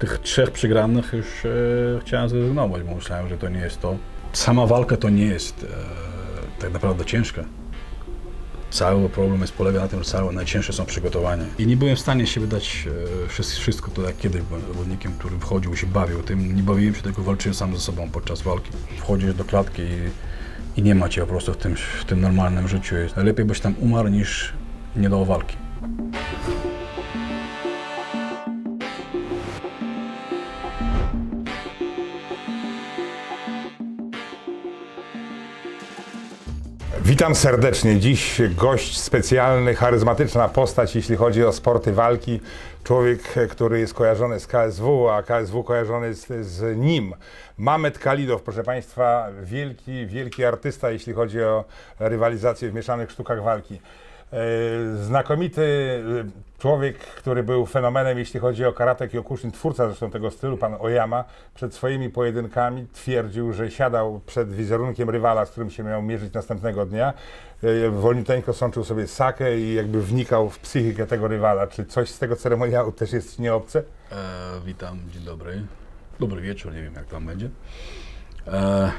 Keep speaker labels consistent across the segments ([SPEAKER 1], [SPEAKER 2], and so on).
[SPEAKER 1] tych trzech przegranych już e, chciałem zrezygnować, bo myślałem, że to nie jest to. Sama walka to nie jest e, tak naprawdę ciężka. Cały problem jest polega na tym, że całe najcięższe są przygotowania. I nie byłem w stanie się wydać e, wszystko, to jak kiedyś byłem zawodnikiem, który wchodził się bawił tym. Nie bawiłem się, tylko walczyłem sam ze sobą podczas walki. Wchodzisz do klatki i, i nie ma cię po prostu w tym, w tym normalnym życiu. Lepiej byś tam umarł niż nie dał walki.
[SPEAKER 2] Witam serdecznie. Dziś gość specjalny, charyzmatyczna postać, jeśli chodzi o sporty walki. Człowiek, który jest kojarzony z KSW, a KSW kojarzony jest z nim. Mamet Kalidow, proszę Państwa, wielki, wielki artysta, jeśli chodzi o rywalizację w mieszanych sztukach walki. E, Znakomity e, człowiek, który był fenomenem, jeśli chodzi o karate Kyokushin, twórca zresztą tego stylu, pan Oyama, przed swoimi pojedynkami twierdził, że siadał przed wizerunkiem rywala, z którym się miał mierzyć następnego dnia. E, Wolniuteńko sączył sobie sakę i jakby wnikał w psychikę tego rywala. Czy coś z tego ceremoniału też jest nieobce?
[SPEAKER 1] E, witam, dzień dobry. Dobry wieczór, nie wiem jak tam będzie. E,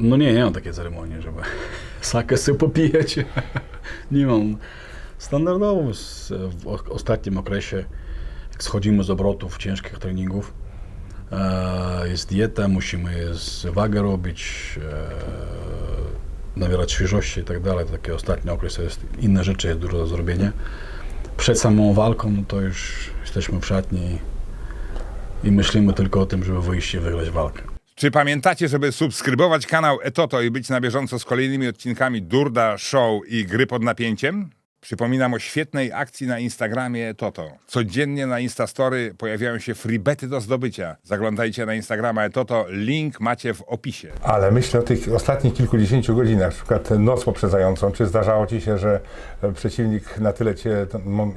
[SPEAKER 1] no nie, nie mam takiej ceremonii, żeby sakę sobie popijać. Nie mam. Standardowo w ostatnim okresie, jak schodzimy z obrotów ciężkich treningów, e, jest dieta, musimy z wagę robić, e, nabierać świeżości i tak dalej. Taki ostatni okres jest inne rzeczy, jest dużo do zrobienia. Przed samą walką, no to już jesteśmy w szatni i myślimy tylko o tym, żeby wyjść i wygrać walkę.
[SPEAKER 2] Czy pamiętacie, żeby subskrybować kanał Etoto i być na bieżąco z kolejnymi odcinkami Durda, Show i Gry pod napięciem? Przypominam o świetnej akcji na Instagramie Etoto. Codziennie na Instastory pojawiają się freebety do zdobycia. Zaglądajcie na Instagrama Etoto, link macie w opisie. Ale myślę o tych ostatnich kilkudziesięciu godzinach, na przykład noc poprzedzającą. Czy zdarzało Ci się, że przeciwnik na tyle Cię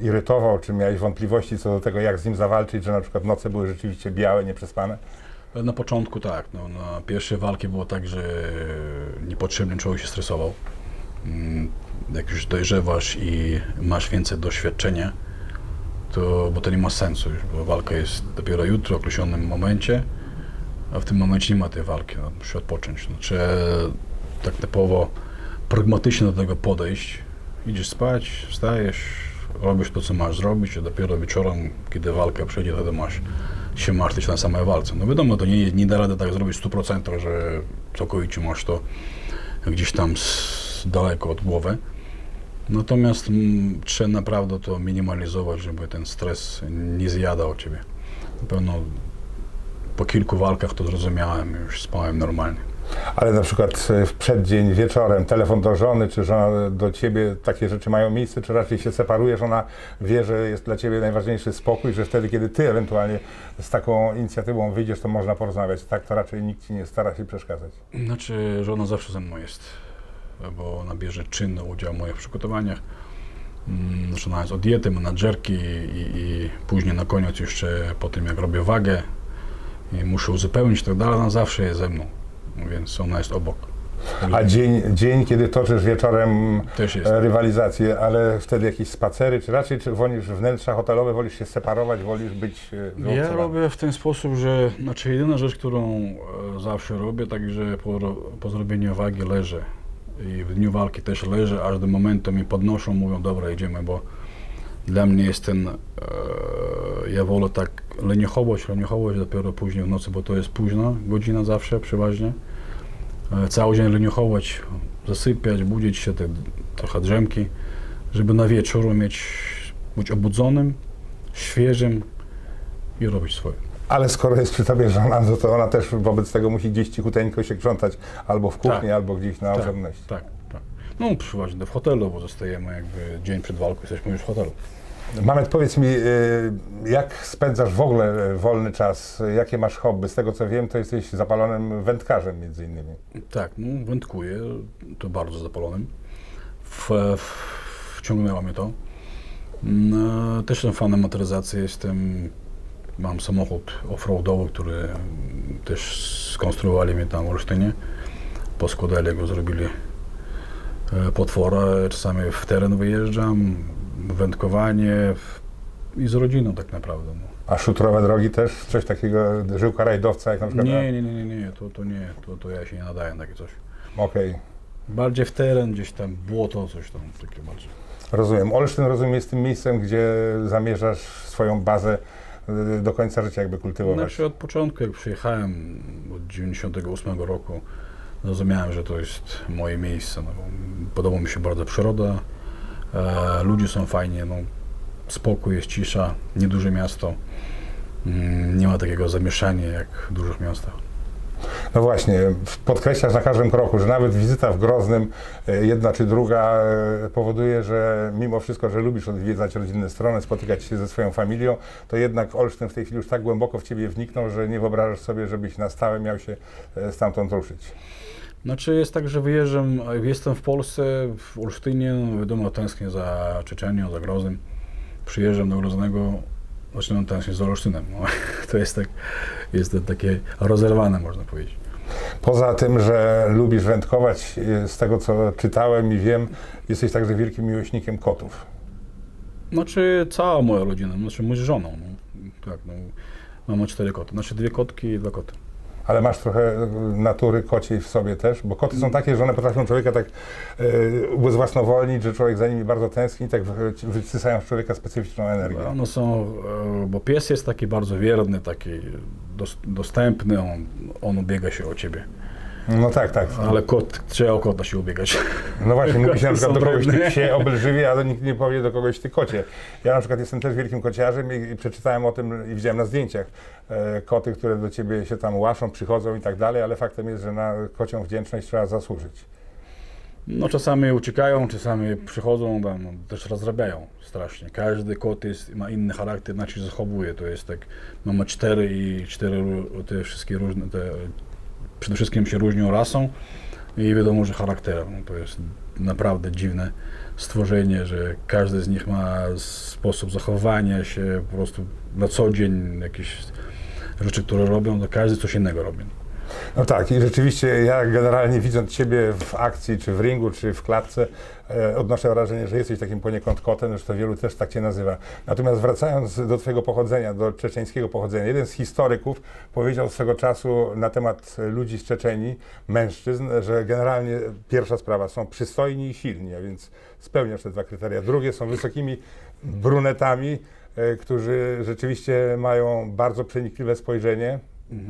[SPEAKER 2] irytował, czy miałeś wątpliwości co do tego, jak z nim zawalczyć, że na przykład noce były rzeczywiście białe, nieprzespane?
[SPEAKER 1] Na początku tak, no, na pierwszej walki było tak, że niepotrzebnie człowiek się stresował. Mm, Jak już dojrzewasz i masz więcej doświadczenia, to, bo to nie ma sensu już, bo walka jest dopiero jutro, w określonym momencie, a w tym momencie nie ma tej walki, no, musisz odpocząć. No, trzeba tak typowo pragmatycznie do tego podejść. Idziesz spać, wstajesz, robisz to, co masz zrobić, a dopiero wieczorem, kiedy walka przyjdzie, wtedy masz się martwić na samej walce. No wiadomo, to nie, nie da rady tak zrobić w 100%, że całkowicie masz to gdzieś tam z, daleko od głowy. Natomiast mm, trzeba naprawdę to minimalizować, żeby ten stres nie zjadał ciebie. Na pewno po kilku walkach to zrozumiałem, już spałem normalnie.
[SPEAKER 2] Ale na przykład e, w przeddzień, wieczorem, telefon do żony, czy żona do ciebie, takie rzeczy mają miejsce, czy raczej się separujesz, ona wie, że jest dla ciebie najważniejszy spokój, że wtedy, kiedy ty ewentualnie z taką inicjatywą wyjdziesz, to można porozmawiać. Tak, to raczej nikt ci nie stara się przeszkadzać.
[SPEAKER 1] Znaczy, żona zawsze ze mną jest, bo ona bierze czynny udział w moich przygotowaniach. Mm, Zaczynając od diety, menadżerki i, i później na koniec jeszcze po tym, jak robię wagę i muszę uzupełnić i tak dalej, ona zawsze jest ze mną, więc ona jest obok.
[SPEAKER 2] A dzień, dzień kiedy toczysz wieczorem
[SPEAKER 1] Też jest.
[SPEAKER 2] e, rywalizację, ale wtedy jakieś spacery, czy raczej czy wolisz wnętrza hotelowe, wolisz się separować, wolisz być e,
[SPEAKER 1] Ja robię w ten sposób, że znaczy jedyna rzecz, którą e, zawsze robię, także po, ro- po zrobieniu wagi leżę i w dniu walki też leżę, aż do momentu mi podnoszą, mówią dobra idziemy, bo dla mnie jest ten, e, ja wolę tak leniuchować, leniuchować dopiero później w nocy, bo to jest późna godzina zawsze przeważnie. E, cały dzień leniuchować, zasypiać, budzić się, te, trochę drzemki, żeby na wieczór mieć, być obudzonym, świeżym, i robić swoje.
[SPEAKER 2] Ale skoro jest przy tobie żona, no to ona też wobec tego musi gdzieś cichuteńko się krzątać, albo w kuchni,
[SPEAKER 1] Tak.
[SPEAKER 2] albo gdzieś na
[SPEAKER 1] Tak,
[SPEAKER 2] osobności.
[SPEAKER 1] tak, No przeważnie w hotelu, bo zostajemy jakby dzień przed walką, jesteśmy już w hotelu.
[SPEAKER 2] Mamet, powiedz mi, y, jak spędzasz w ogóle y, wolny czas? Jakie masz hobby? Z tego co wiem, to jesteś zapalonym wędkarzem między innymi.
[SPEAKER 1] Tak, no wędkuję, to bardzo zapalonym. W, w, wciągnęło mnie to. No, też jestem fanem motoryzacji, jestem, mam samochód offroadowy, który też skonstruowali mi tam w Olsztynie. Poskładali go, zrobili potwora, czasami w teren wyjeżdżam, wędkowanie i z rodziną tak naprawdę. No.
[SPEAKER 2] A szutrowe drogi też? Coś takiego, żyłka rajdowca jak na przykład?
[SPEAKER 1] Nie, nie, nie, nie, nie, to, to nie, to, to ja się nie nadaję na takie coś.
[SPEAKER 2] Okej,
[SPEAKER 1] Bardziej w teren, gdzieś tam błoto, coś tam takie bardziej.
[SPEAKER 2] rozumiem. Olsztyn, rozumiem, jest tym miejscem, gdzie zamierzasz swoją bazę y, do końca życia jakby kultywować.
[SPEAKER 1] Znaczy od początku, jak przyjechałem od 98 roku, zrozumiałem, że to jest moje miejsce. No, podoba mi się bardzo przyroda, e, ludzie są fajnie, no, spokój, jest cisza, nieduże miasto. Mm, Nie ma takiego zamieszania jak w dużych miastach.
[SPEAKER 2] No właśnie, podkreślasz na każdym kroku, że nawet wizyta w Groznym, e, jedna czy druga, e, powoduje, że mimo wszystko, że lubisz odwiedzać rodzinne strony, spotykać się ze swoją familią, to jednak Olsztyn w tej chwili już tak głęboko w ciebie wniknął, że nie wyobrażasz sobie, żebyś na stałe miał się e, stamtąd ruszyć.
[SPEAKER 1] Znaczy jest tak, że wyjeżdżam, jestem w Polsce, w Olsztynie, no wiadomo, tęsknię za Czeczenią, za Groznym. Przyjeżdżam do Groznego, zaczynam tęsknić za Olsztynem. No, to jest tak, jest takie rozerwane, można powiedzieć.
[SPEAKER 2] Poza tym, że lubisz wędkować, e, z tego co czytałem i wiem, jesteś także wielkim miłośnikiem kotów.
[SPEAKER 1] Znaczy cała moja rodzina, znaczy z żoną, no, tak, no, mamy cztery koty, znaczy dwie kotki i dwa koty.
[SPEAKER 2] Ale masz trochę natury kociej w sobie też, bo koty są takie, że one potrafią człowieka tak e, ubezwłasnowolnić, że człowiek za nimi bardzo tęskni, tak wy- wysysają z człowieka specyficzną energię.
[SPEAKER 1] One są, e, bo pies jest taki bardzo wierny, taki dos, dostępny, on, on ubiega się o ciebie.
[SPEAKER 2] No tak, tak.
[SPEAKER 1] Ale kot, trzeba o kota się ubiegać.
[SPEAKER 2] No właśnie, mówi się na przykład do kogoś ty psie obelżywie, ale nikt nie powie do kogoś ty kocie. Ja na przykład jestem też wielkim kociarzem i, przeczytałem o tym i widziałem na zdjęciach e, koty, które do ciebie się tam łaszą, przychodzą i tak dalej, ale faktem jest, że na kocią wdzięczność trzeba zasłużyć.
[SPEAKER 1] No czasami uciekają, czasami przychodzą, tam, no, też rozrabiają strasznie. Każdy kot jest, ma inny charakter, inaczej się zachowuje. To jest tak, mamy cztery i cztery te wszystkie różne, te, przede wszystkim się różnią rasą i wiadomo, że charakterem. To jest naprawdę dziwne stworzenie, że każdy z nich ma sposób zachowania się po prostu na co dzień, jakieś rzeczy, które robią, to każdy coś innego robi.
[SPEAKER 2] No tak, i rzeczywiście ja generalnie widząc Ciebie w akcji, czy w ringu, czy w klatce, e, odnoszę wrażenie, że jesteś takim poniekąd kotem, zresztą wielu też tak Cię nazywa. Natomiast wracając do Twojego pochodzenia, do czeczeńskiego pochodzenia, jeden z historyków powiedział swego czasu na temat ludzi z Czeczenii, mężczyzn, że generalnie pierwsza sprawa, są przystojni i silni, a więc spełniasz te dwa kryteria. Drugie, są wysokimi brunetami, e, którzy rzeczywiście mają bardzo przenikliwe spojrzenie,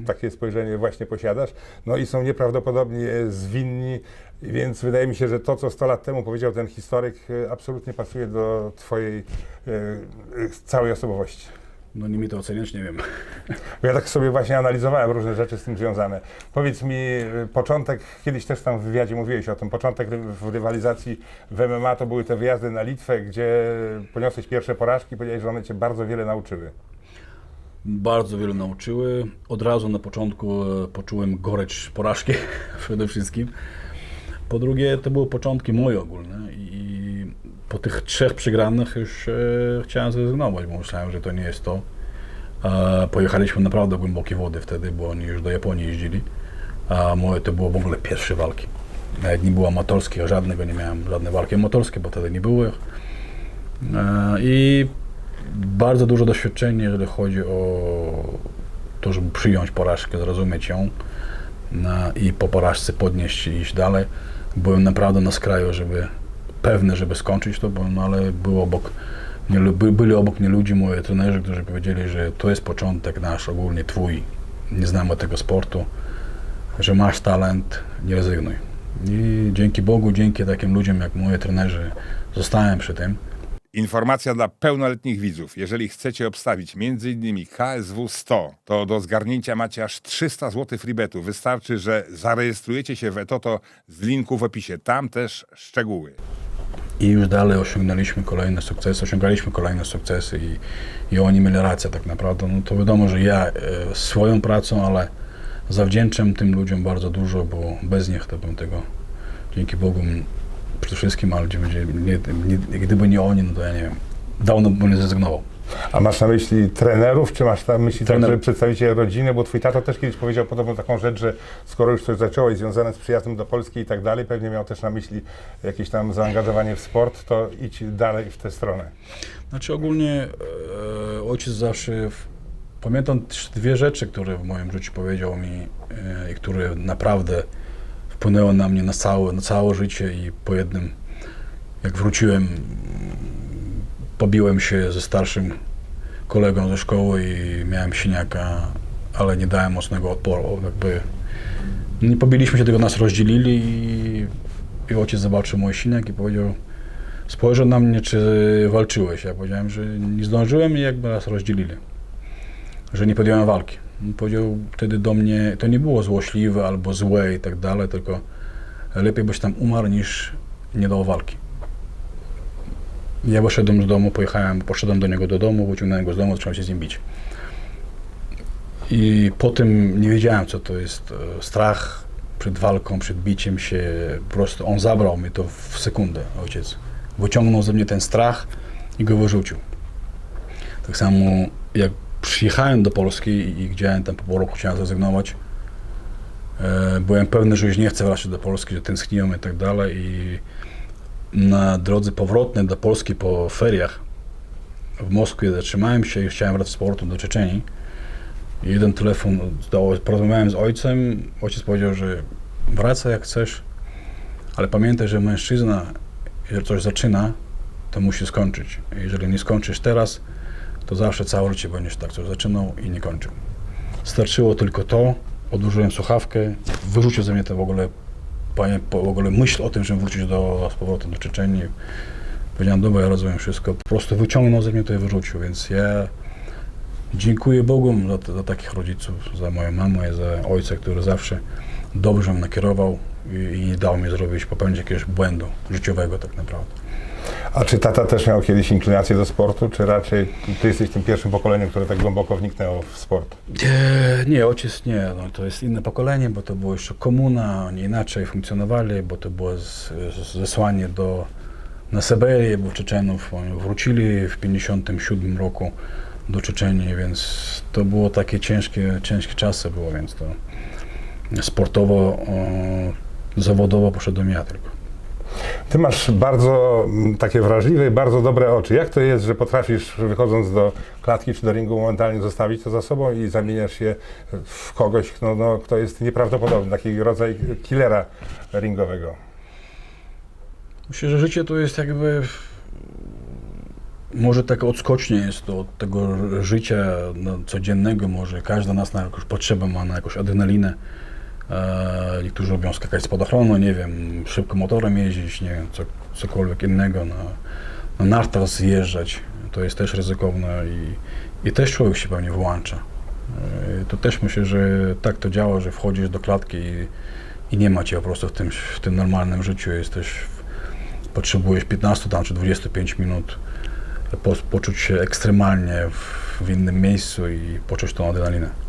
[SPEAKER 2] takie spojrzenie właśnie posiadasz. No i są nieprawdopodobnie zwinni, więc wydaje mi się, że to, co 100 lat temu powiedział ten historyk, e, absolutnie pasuje do Twojej e, e, całej osobowości.
[SPEAKER 1] No nie mi to oceniać, nie wiem.
[SPEAKER 2] Bo ja tak sobie właśnie analizowałem różne rzeczy z tym związane. Powiedz mi, początek, kiedyś też tam w wywiadzie mówiłeś o tym, początek w rywalizacji w MMA to były te wyjazdy na Litwę, gdzie poniosłeś pierwsze porażki, powiedziałeś, że one Cię bardzo wiele nauczyły.
[SPEAKER 1] Bardzo wiele nauczyły. Od razu na początku e, poczułem gorycz porażki przede wszystkim. Po drugie, to były początki moje ogólne i po tych trzech przegranych już e, chciałem zrezygnować, bo myślałem, że to nie jest to. Pojechaliśmy naprawdę głębokie wody wtedy, bo oni już do Japonii jeździli, a moje to było w ogóle pierwsze walki. Nawet nie było amatorskich, żadnego nie miałem, żadne walki amatorskie, bo wtedy nie było ich. E, I bardzo duże doświadczenie, jeżeli chodzi o to, żeby przyjąć porażkę, zrozumieć ją no, i po porażce podnieść i iść dalej. Byłem naprawdę na skraju, żeby pewny, żeby skończyć to, bo, no, ale było obok mnie, by, byli obok mnie ludzie, moi trenerzy, którzy powiedzieli, że to jest początek nasz, ogólnie twój, nie znamy tego sportu, że masz talent, nie rezygnuj. I dzięki Bogu, dzięki takim ludziom jak moi trenerzy, zostałem przy tym.
[SPEAKER 2] Informacja dla pełnoletnich widzów. Jeżeli chcecie obstawić m.in. KSW 100, to do zgarnięcia macie aż 300 zł freebetu. Wystarczy, że zarejestrujecie się w Etoto z linku w opisie. Tam też szczegóły.
[SPEAKER 1] I już dalej osiągnęliśmy kolejne sukcesy, osiągaliśmy kolejne sukcesy i, i oni mieli rację tak naprawdę. No to wiadomo, że ja e, swoją pracą, ale zawdzięczam tym ludziom bardzo dużo, bo bez nich to bym tego, dzięki Bogu, przede wszystkim, ale gdzie- nie, nie, gdyby nie oni, no to ja nie wiem, dawno bym nie zrezygnował.
[SPEAKER 2] A masz na myśli trenerów, czy masz na myśli
[SPEAKER 1] Trener-
[SPEAKER 2] także przedstawicieli rodziny? Bo twój tato też kiedyś powiedział podobną taką rzecz, że skoro już coś zacząłeś związane z przyjazdem do Polski i tak dalej, pewnie miał też na myśli jakieś tam zaangażowanie w sport, to idź dalej w tę stronę.
[SPEAKER 1] Znaczy ogólnie e, ojciec zawsze w, Pamiętam dwie rzeczy, które w moim życiu powiedział mi e, i które naprawdę wpłynęły na mnie na całe, na całe życie i po jednym, jak wróciłem, pobiłem się ze starszym kolegą ze szkoły i miałem siniaka, ale nie dałem mocnego odporu. Jakby nie pobiliśmy się, tylko nas rozdzielili i, i ojciec zobaczył mój siniak i powiedział, spojrzał na mnie, czy walczyłeś. Ja powiedziałem, że nie zdążyłem i jakby nas rozdzielili, że nie podjąłem walki. Powiedział wtedy do mnie, to nie było złośliwe albo złe i tak dalej, tylko lepiej byś tam umarł niż nie dał walki. Ja wyszedłem z domu, pojechałem, poszedłem do niego do domu, wyciągnąłem go z domu, zacząłem się z nim bić. I po tym nie wiedziałem, co to jest e, strach przed walką, przed biciem się. Po prostu on zabrał mi to w sekundę, ojciec. Wyciągnął ze mnie ten strach i go wyrzucił. Tak samo jak przyjechałem do Polski i, gdzie tam po roku chciałem zrezygnować, e, byłem pewny, że już nie chcę wracać do Polski, że tęskniłem i tak dalej. I na drodze powrotnej do Polski po feriach w Moskwie zatrzymałem się i chciałem wracać z powrotem do Czeczenii. I jeden telefon, porozmawiałem z ojcem, ojciec powiedział, że wracaj jak chcesz, ale pamiętaj, że mężczyzna, jeżeli coś zaczyna, to musi skończyć. Jeżeli nie skończysz teraz, to zawsze całe życie będziesz tak coś zaczynał i nie kończył. Starczyło tylko to, odłożyłem słuchawkę, wyrzucił ze mnie to w ogóle, w ogóle myśl o tym, żeby wrócić do, z powrotem do Czeczenii. Powiedziałem, dobra, ja rozumiem wszystko. Po prostu wyciągnął ze mnie to i wyrzucił, więc ja dziękuję Bogu za, za takich rodziców, za moją mamę i za ojca, który zawsze dobrze mnie nakierował i, i dał mi zrobić, popełnić jakiegoś błędu życiowego tak naprawdę.
[SPEAKER 2] A czy tata też miał kiedyś inklinację do sportu, czy raczej ty jesteś tym pierwszym pokoleniem, które tak głęboko wniknęło w sport?
[SPEAKER 1] E, nie, ojciec nie, no, to jest inne pokolenie, bo to było jeszcze komuna, oni inaczej funkcjonowali, bo to było z, z, zesłanie do, na Syberię, bo Czeczenów oni wrócili w 57 roku do Czeczenii, więc to było takie ciężkie, ciężkie czasy było, więc to sportowo, o, zawodowo poszedłem ja tylko.
[SPEAKER 2] Ty masz bardzo mm, takie wrażliwe i bardzo dobre oczy. Jak to jest, że potrafisz wychodząc do klatki czy do ringu momentalnie zostawić to za sobą i zamieniasz się w kogoś, no, no, kto jest nieprawdopodobny, taki rodzaj killera ringowego?
[SPEAKER 1] Myślę, że życie to jest jakby. Może tak odskocznie jest to od tego życia no, codziennego, może każdy nas na jakąś potrzebę ma, na jakąś adrenalinę. E, niektórzy lubią skakać z nie wiem, szybko motorem jeździć, nie wiem, co, cokolwiek innego, na, na nartach zjeżdżać. To jest też ryzykowne i, i też człowiek się pewnie włącza. E, to też myślę, że tak to działa, że wchodzisz do klatki i, i nie ma cię po prostu w tym, w tym normalnym życiu, jesteś potrzebujesz 15 tam, czy 25 minut po, poczuć się ekstremalnie w, w innym miejscu i poczuć tą adrenalinę.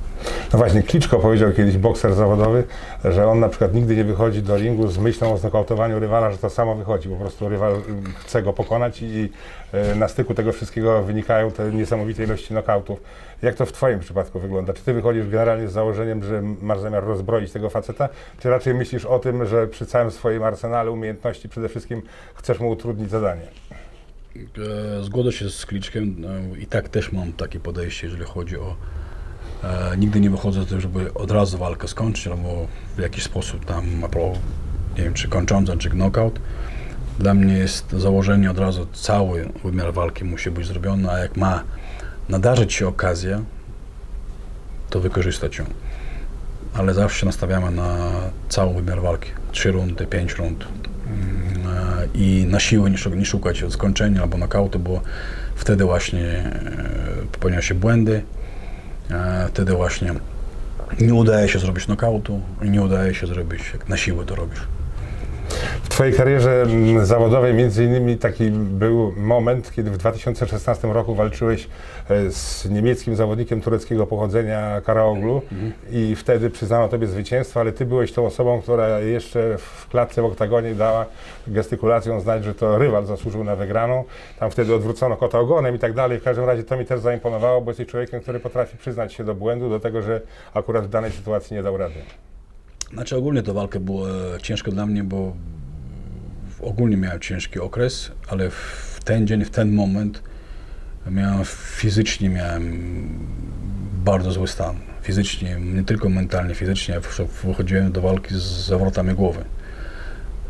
[SPEAKER 2] No właśnie, Kliczko powiedział kiedyś, bokser zawodowy, że on na przykład nigdy nie wychodzi do ringu z myślą o znokautowaniu rywala, że to samo wychodzi. Po prostu rywal chce go pokonać i e, na styku tego wszystkiego wynikają te niesamowite ilości nokautów. Jak to w Twoim przypadku wygląda? Czy Ty wychodzisz generalnie z założeniem, że masz zamiar rozbroić tego faceta, czy raczej myślisz o tym, że przy całym swoim arsenale umiejętności przede wszystkim chcesz mu utrudnić zadanie?
[SPEAKER 1] E, Zgodzę się z Kliczkiem e, i tak też mam takie podejście, jeżeli chodzi o e, nigdy nie wychodzę z tym, żeby od razu walkę skończyć albo w jakiś sposób tam, albo, nie wiem, czy kończąca, czy knockout. Dla mnie jest założenie od razu cały wymiar walki musi być zrobiony, a jak ma nadarzyć się okazja, to wykorzystać ją. Ale zawsze nastawiamy na cały wymiar walki. Trzy rundy, pięć rund. E, I na siłę nie, szu- nie szukać skończenia albo knockoutu, bo wtedy właśnie e, popełniają się błędy. E, Wtedy właśnie nie udaje się zrobić knockoutu i nie udaje się zrobić, jak na siłę to robisz.
[SPEAKER 2] W Twojej karierze mm, zawodowej między innymi taki był moment, kiedy w 2016 roku walczyłeś e, z niemieckim zawodnikiem tureckiego pochodzenia Karaoglu i wtedy przyznano Tobie zwycięstwo, ale Ty byłeś tą osobą, która jeszcze w klatce w oktagonie dała gestykulacją znać, że to rywal zasłużył na wygraną. Tam wtedy odwrócono kota ogonem i tak dalej. W każdym razie to mi też zaimponowało, bo jesteś człowiekiem, który potrafi przyznać się do błędu, do tego, że akurat w danej sytuacji nie dał rady.
[SPEAKER 1] Znaczy ogólnie ta walka była ciężka dla mnie, bo ogólnie miałem ciężki okres, ale w ten dzień, w ten moment miałem fizycznie miałem bardzo zły stan. Fizycznie, nie tylko mentalnie, fizycznie. Wychodziłem do walki z zawrotami głowy.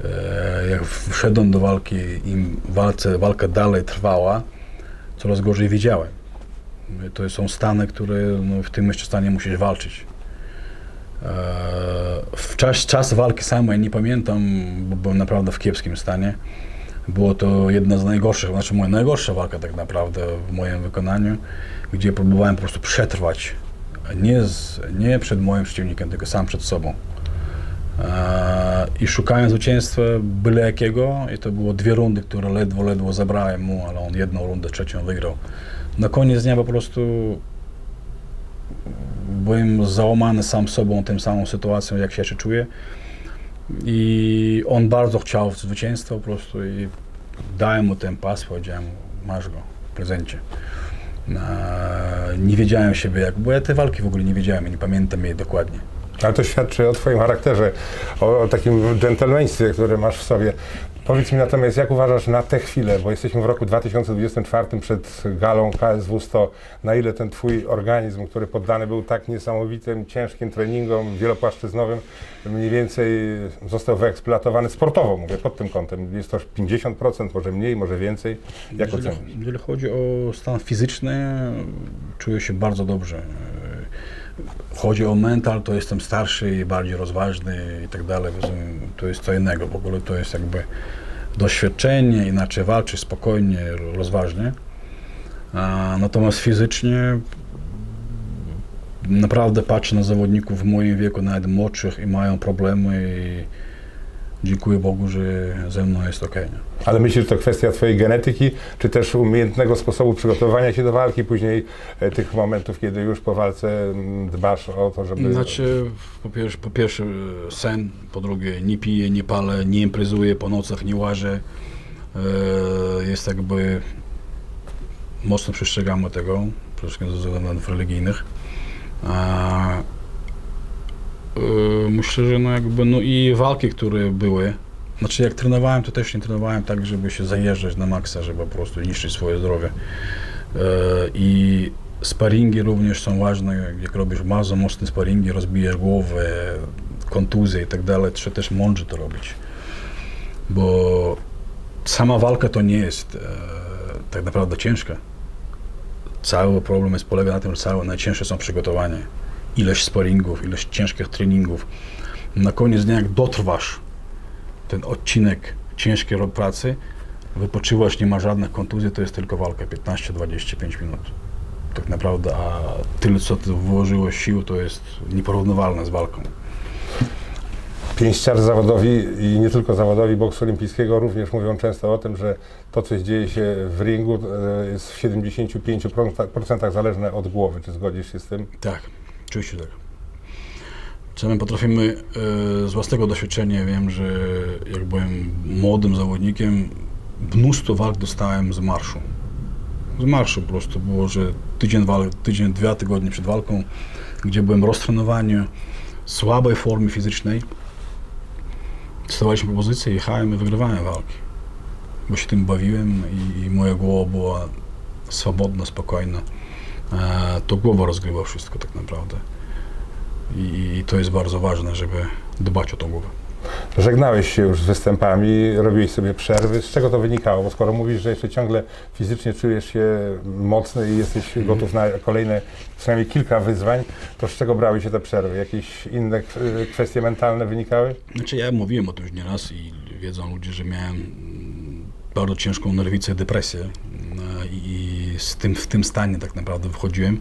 [SPEAKER 1] E, Jak wszedłem do walki i walce, walka dalej trwała, coraz gorzej widziałem. To są stany, które no, w tym jeszcze stanie musisz walczyć. W czas, czas walki samej nie pamiętam, bo byłem naprawdę w kiepskim stanie. Było to jedna z najgorszych, znaczy moja najgorsza walka tak naprawdę w moim wykonaniu, gdzie próbowałem po prostu przetrwać. Nie, z, nie przed moim przeciwnikiem, tylko sam przed sobą. E, I szukałem zwycięstwa byle jakiego i to było dwie rundy, które ledwo, ledwo zabrałem mu, ale on jedną rundę, trzecią wygrał. Na koniec dnia po prostu byłem załamany sam sobą, tym samą sytuacją, jak się jeszcze czuję. I on bardzo chciał zwycięstwa po prostu i dałem mu ten pas, powiedziałem masz go w prezencie. Nie wiedziałem siebie jak, bo ja te walki w ogóle nie wiedziałem, nie pamiętam jej dokładnie.
[SPEAKER 2] Ale to świadczy o Twoim charakterze, o, o takim dżentelmeństwie, które masz w sobie. Powiedz mi natomiast, jak uważasz na tę chwilę, bo jesteśmy w roku 2024 przed galą KSW 100, na ile ten Twój organizm, który poddany był tak niesamowitym, ciężkim treningom wielopłaszczyznowym, mniej więcej został wyeksploatowany sportowo, mówię pod tym kątem. Jest to 50%, może mniej, może więcej. Jak
[SPEAKER 1] jeżeli, jeżeli chodzi o stan fizyczny, czuję się bardzo dobrze. Chodzi o mental, to jestem starszy i bardziej rozważny i tak dalej. To jest co innego. W ogóle to jest jakby doświadczenie, inaczej walczyć spokojnie, rozważnie. Natomiast fizycznie naprawdę patrzę na zawodników w moim wieku, nawet młodszych i mają problemy i dziękuję Bogu, że ze mną jest ok. Nie?
[SPEAKER 2] Ale myślisz, że to kwestia Twojej genetyki, czy też umiejętnego sposobu przygotowania się do walki, później e, tych momentów, kiedy już po walce dbasz o to, żeby...
[SPEAKER 1] Znaczy, po pierwsze, po pierwsze e, sen, po drugie nie piję, nie palę, nie imprezuję po nocach, nie łażę. E, Jest jakby, mocno przestrzegamy tego, przede wszystkim ze względów religijnych. E, Myślę, że no jakby, no i walki, które były, znaczy jak trenowałem, to też nie trenowałem tak, żeby się zajeżdżać na maksa, żeby po prostu niszczyć swoje zdrowie. E, I sparingi również są ważne, jak robisz bardzo mocne sparingi, rozbijasz głowę, kontuzje i tak dalej, trzeba też mądrze to robić. Bo sama walka to nie jest e, tak naprawdę ciężka. Cały problem jest polega na tym, że całe najcięższe są przygotowania. Ilość sparingów, ilość ciężkich treningów. Na koniec dnia jak dotrwasz ten odcinek ciężkiej pracy, wypoczywasz, nie ma żadnych kontuzji, to jest tylko walka 15-25 minut. Tak naprawdę, a tyle co ty włożyłeś sił, to jest nieporównywalne z walką.
[SPEAKER 2] Pięściarze zawodowi i nie tylko zawodowi boksu olimpijskiego również mówią często o tym, że to, co dzieje się w ringu e, jest w 75% zależne od głowy. Czy zgodzisz się z tym?
[SPEAKER 1] Tak, oczywiście tak. Co my potrafimy e, z własnego doświadczenia, wiem, że jak byłem młodym zawodnikiem, mnóstwo walk dostałem z marszu. Z marszu po prostu było, że tydzień, wal, tydzień dwa tygodnie przed walką, gdzie byłem w roztrenowaniu, słabej formie fizycznej, dostawaliśmy propozycje, jechałem i wygrywałem walki. Bo się tym bawiłem i, i moja głowa była swobodna, spokojna. E, to głowa rozgrywa wszystko tak naprawdę. I, to jest bardzo ważne, żeby dbać o tą głowę.
[SPEAKER 2] Żegnałeś się już z występami, robiłeś sobie przerwy. Z czego to wynikało? Bo skoro mówisz, że jeszcze ciągle fizycznie czujesz się mocny i jesteś gotów na kolejne przynajmniej kilka wyzwań, to z czego brały się te przerwy? Jakieś inne e, kwestie mentalne wynikały?
[SPEAKER 1] Znaczy ja mówiłem o tym już nieraz i wiedzą ludzie, że miałem bardzo ciężką nerwicę, depresję no, i z tym, w tym stanie tak naprawdę wchodziłem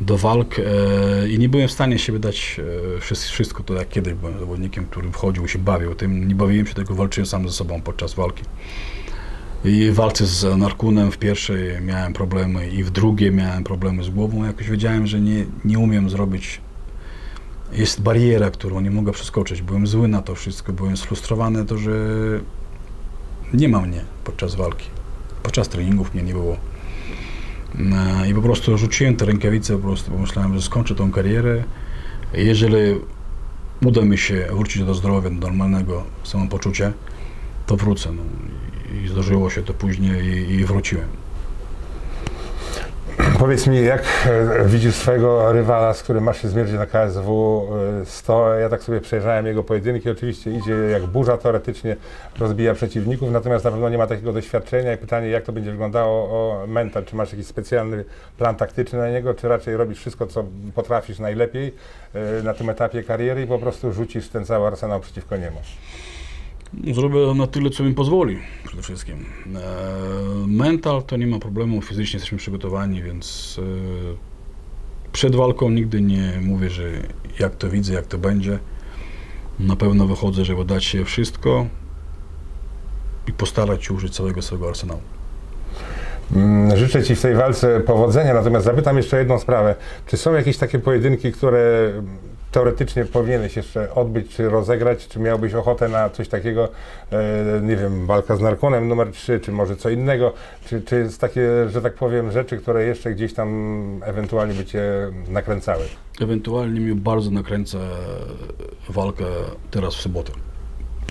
[SPEAKER 1] do walk e, i nie byłem w stanie siebie dać e, wszystko, to jak kiedyś byłem zawodnikiem, który wchodził się bawił tym. Nie bawiłem się, tylko walczyłem sam ze sobą podczas walki. I w walce z Narkunem w pierwszej miałem problemy i w drugiej miałem problemy z głową. Jakoś wiedziałem, że nie, nie umiem zrobić jest bariera, którą nie mogę przeskoczyć. Byłem zły na to wszystko, byłem sfrustrowany to, że nie ma mnie podczas walki. Podczas treningów mnie nie było. I po prostu rzuciłem te rękawice, po prostu pomyślałem, że skończę tą karierę. Jeżeli uda mi się wrócić do zdrowia, do normalnego samopoczucia, to wrócę. No. I zdarzyło się to później i, i wróciłem.
[SPEAKER 2] Powiedz mi, jak e, widzisz swojego rywala, z którym masz się zmierzyć na KSW e, 100? Ja tak sobie przejrzałem jego pojedynki. Oczywiście idzie jak burza, teoretycznie rozbija przeciwników, natomiast na pewno nie ma takiego doświadczenia. I pytanie, jak to będzie wyglądało o mental? Czy masz jakiś specjalny plan taktyczny na niego, czy raczej robisz wszystko, co potrafisz najlepiej e, na tym etapie kariery i po prostu rzucisz ten cały arsenał przeciwko niemu?
[SPEAKER 1] Zrobię na tyle, co mi pozwoli przede wszystkim. E, mental to nie ma problemu, fizycznie jesteśmy przygotowani, więc e, przed walką nigdy nie mówię, że jak to widzę, jak to będzie. Na pewno wychodzę, żeby dać się wszystko i postarać się użyć całego swojego arsenału.
[SPEAKER 2] Mm, Życzę Ci w tej walce powodzenia, natomiast zapytam jeszcze jedną sprawę. Czy są jakieś takie pojedynki, które teoretycznie powinieneś jeszcze odbyć czy rozegrać? Czy miałbyś ochotę na coś takiego, e, nie wiem, walka z narkonem numer 3, czy może co innego? Czy, czy takie, że tak powiem, rzeczy, które jeszcze gdzieś tam ewentualnie by Cię nakręcały?
[SPEAKER 1] Ewentualnie mnie bardzo nakręca walka teraz w sobotę.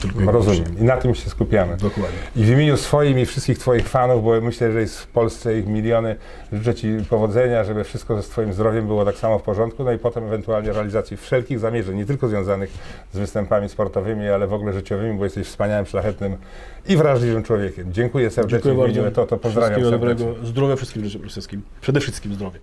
[SPEAKER 1] Tylko i
[SPEAKER 2] Rozumiem. I na tym się skupiamy.
[SPEAKER 1] Dokładnie.
[SPEAKER 2] I w imieniu swoim i wszystkich Twoich fanów, bo myślę, że jest w Polsce ich miliony, życzę Ci powodzenia, żeby wszystko ze Twoim zdrowiem było tak samo w porządku, no i potem ewentualnie realizacji wszelkich zamierzeń, nie tylko związanych z występami sportowymi, ale w ogóle życiowymi, bo jesteś wspaniałym, szlachetnym i wrażliwym człowiekiem. Dziękuję serdecznie
[SPEAKER 1] Dziękuję bardzo.
[SPEAKER 2] to, to pozdrawiam
[SPEAKER 1] Wszystkiego
[SPEAKER 2] serdecznie.
[SPEAKER 1] dobrego. Zdrowia wszystkim życzę wszystkim. Przede wszystkim zdrowie.